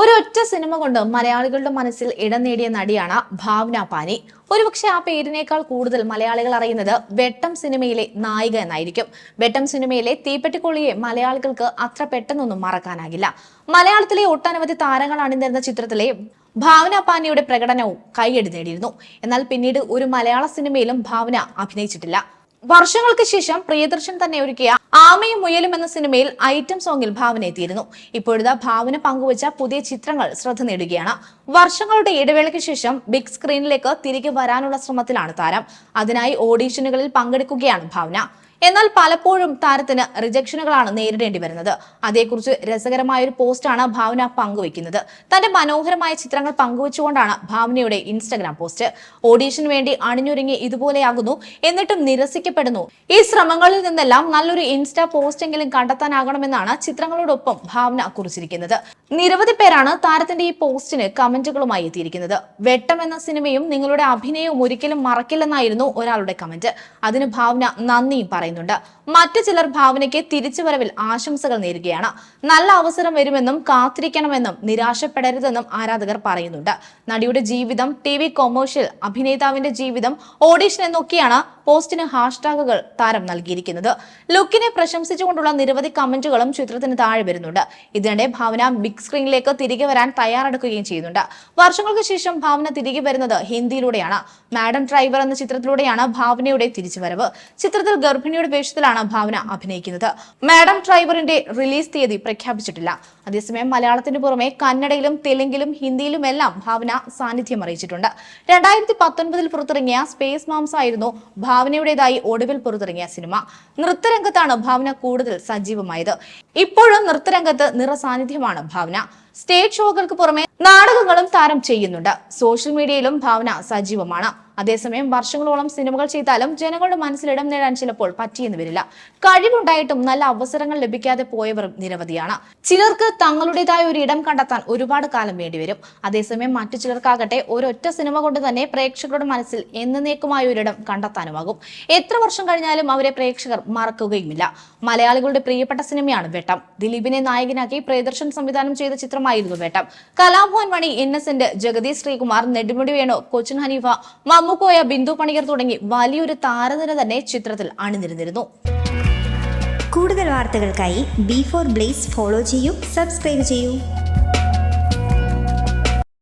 ഒരൊറ്റ സിനിമ കൊണ്ട് മലയാളികളുടെ മനസ്സിൽ ഇടം നേടിയ നടിയാണ് ഭാവന പാനി. ഒരുപക്ഷെ ആ പേരിനേക്കാൾ കൂടുതൽ മലയാളികൾ അറിയുന്നത് വെട്ടം സിനിമയിലെ നായിക എന്നായിരിക്കും. വെട്ടം സിനിമയിലെ തീപ്പെട്ടിക്കൊള്ളിയെ മലയാളികൾക്ക് അത്ര പെട്ടെന്നൊന്നും മറക്കാനാകില്ല. മലയാളത്തിലെ ഒട്ടനവധി താരങ്ങൾ അണിനിരുന്ന ചിത്രത്തിലെ ഭാവന പാനിയുടെ പ്രകടനവും കൈയടി നേടിയിരുന്നു. എന്നാൽ പിന്നീട് ഒരു മലയാള സിനിമയിലും ഭാവന അഭിനയിച്ചിട്ടില്ല. വർഷങ്ങൾക്ക് ശേഷം പ്രിയദർശൻ തന്നെ ഒരുക്കിയ ആമയും മുയലും എന്ന സിനിമയിൽ ഐറ്റം സോങ്ങിൽ ഭാവന എത്തിയിരുന്നു ഇപ്പോഴത്തെ ഭാവന പങ്കുവച്ച പുതിയ ചിത്രങ്ങൾ ശ്രദ്ധ നേടുകയാണ്. വർഷങ്ങളുടെ ഇടവേളയ്ക്ക് ശേഷം ബിഗ് സ്ക്രീനിലേക്ക് തിരികെ വരാനുള്ള ശ്രമത്തിലാണ് താരം. അതിനായി ഓഡീഷനുകളിൽ പങ്കെടുക്കുകയാണ് ഭാവന. എന്നാൽ പലപ്പോഴും താരത്തിന് റിജക്ഷനുകളാണ് നേരിടേണ്ടി വരുന്നത്. അതേക്കുറിച്ച് രസകരമായ ഒരു പോസ്റ്റാണ് ഭാവന പങ്കുവെക്കുന്നത് തന്റെ മനോഹരമായ ചിത്രങ്ങൾ പങ്കുവച്ചുകൊണ്ടാണ് ഭാവനയുടെ ഇൻസ്റ്റഗ്രാം പോസ്റ്റ്. ഓഡീഷന് വേണ്ടി അണിഞ്ഞൊരുങ്ങി ഇതുപോലെയാകുന്നു എന്നിട്ടും നിരസിക്കപ്പെടുന്നു. ഈ ശ്രമങ്ങളിൽ നിന്നെല്ലാം നല്ലൊരു ഇൻസ്റ്റ പോസ്റ്റെങ്കിലും കണ്ടെത്താനാകണമെന്നാണ് ചിത്രങ്ങളോടൊപ്പം ഭാവന കുറിച്ചിരിക്കുന്നത്. നിരവധി പേരാണ് താരത്തിന്റെ ഈ പോസ്റ്റിന് കമന്റുകളുമായി എത്തിയിരിക്കുന്നത്. വെട്ടം എന്ന സിനിമയും നിങ്ങളുടെ അഭിനയവും ഒരിക്കലും മറക്കില്ലെന്നായിരുന്നു ഒരാളുടെ കമന്റ്. അതിന് ഭാവന നന്ദിയും പറയുന്നുണ്ട്. മറ്റു ചിലർ ഭാവനയ്ക്ക് തിരിച്ചുവരവിൽ ആശംസകൾ നേരുകയാണ്. നല്ല അവസരം വരുമെന്നും കാത്തിരിക്കണമെന്നും നിരാശപ്പെടരുതെന്നും ആരാധകർ പറയുന്നുണ്ട്. നടിയുടെ ജീവിതം ടി വി കൊമേഴ്ഷ്യൽ അഭിനേതാവിന്റെ ജീവിതം ഓഡീഷൻ എന്നൊക്കെയാണ് പോസ്റ്റിന് ഹാഷ്ടാഗുകൾ താരം നൽകിയിരിക്കുന്നത്. ലുക്കിനെ പ്രശംസിച്ചുകൊണ്ടുള്ള നിരവധി കമന്റുകളും ചിത്രത്തിന് താഴെ വരുന്നുണ്ട്. ഇതിനിടെ ഭാവന ബിഗ് സ്ക്രീനിലേക്ക് തിരികെ വരാൻ തയ്യാറെടുക്കുകയും ചെയ്യുന്നുണ്ട്. വർഷങ്ങൾക്ക് ശേഷം ഭാവന തിരികെ വരുന്നത് ഹിന്ദിയിലൂടെയാണ്. മാഡം ഡ്രൈവർ എന്ന ചിത്രത്തിലൂടെയാണ് ഭാവനയുടെ തിരിച്ചുവരവ്. ചിത്രത്തിൽ ഗർഭിണിയുടെ വേഷത്തിലാണ് ഭാവന അഭിനയിക്കുന്നത്. മാഡം ഡ്രൈവറിന്റെ റിലീസ് തീയതി പ്രഖ്യാപിച്ചിട്ടില്ല. അതേസമയം മലയാളത്തിന് പുറമെ കന്നഡയിലും തെലുങ്കിലും ഹിന്ദിയിലും എല്ലാം ഭാവന സാന്നിധ്യം അറിയിച്ചിട്ടുണ്ട്. രണ്ടായിരത്തി പത്തൊൻപതിൽ പുറത്തിറങ്ങിയ സ്പേസ് മാംസ് ആയിരുന്നു ഭാവനയുടേതായി ഒടുവിൽ പുറത്തിറങ്ങിയ സിനിമ. നൃത്തരംഗത്താണ് ഭാവന കൂടുതൽ സജീവമായത്. ഇപ്പോഴും നൃത്തരംഗത്ത് നിറസാന്നിധ്യമാണ് ഭാവന. സ്റ്റേജ് ഷോകൾക്ക് പുറമെ നാടകങ്ങളും താരം ചെയ്യുന്നുണ്ട്. സോഷ്യൽ മീഡിയയിലും ഭാവന സജീവമാണ്. അതേസമയം വർഷങ്ങളോളം സിനിമകൾ ചെയ്താലും ജനങ്ങളുടെ മനസ്സിൽ ഇടം നേടാൻ ചിലപ്പോൾ പറ്റിയെന്ന് വരില്ല. കഴിവുണ്ടായിട്ടും നല്ല അവസരങ്ങൾ ലഭിക്കാതെ പോയവരും നിരവധിയാണ്. ചിലർക്ക് തങ്ങളുടേതായ ഒരു ഇടം കണ്ടെത്താൻ ഒരുപാട് കാലം വേണ്ടിവരും. അതേസമയം മറ്റു ചിലർക്കാകട്ടെ ഒരൊറ്റ സിനിമ കൊണ്ട് തന്നെ പ്രേക്ഷകരുടെ മനസ്സിൽ എന്നേക്കുമായ ഒരിടം കണ്ടെത്താനുമാകും. എത്ര വർഷം കഴിഞ്ഞാലും അവരെ പ്രേക്ഷകർ മറക്കുകയുമില്ല. മലയാളികളുടെ പ്രിയപ്പെട്ട സിനിമയാണ് വേട്ടം. ദിലീപിനെ നായകനാക്കി പ്രിയദർശൻ സംവിധാനം ചെയ്ത ചിത്രമായിരുന്നു വേട്ടം. കലാഭവൻ മണി ഇന്നസെന്റ് ജഗദീഷ് ശ്രീകുമാർ നെടുമുടി വേണു കൊച്ചിൻ ഹനീഫ മമ്മുക്കോയ ബിന്ദു പണിയർ തുടങ്ങി വലിയൊരു താരനിര തന്നെ ചിത്രത്തിൽ അണിനിരുന്നിരുന്നു. കൂടുതൽ വാർത്തകൾക്കായി ബി ഫോർ ബ്ലേസ് ഫോളോ ചെയ്യൂ സബ്സ്ക്രൈബ് ചെയ്യൂ.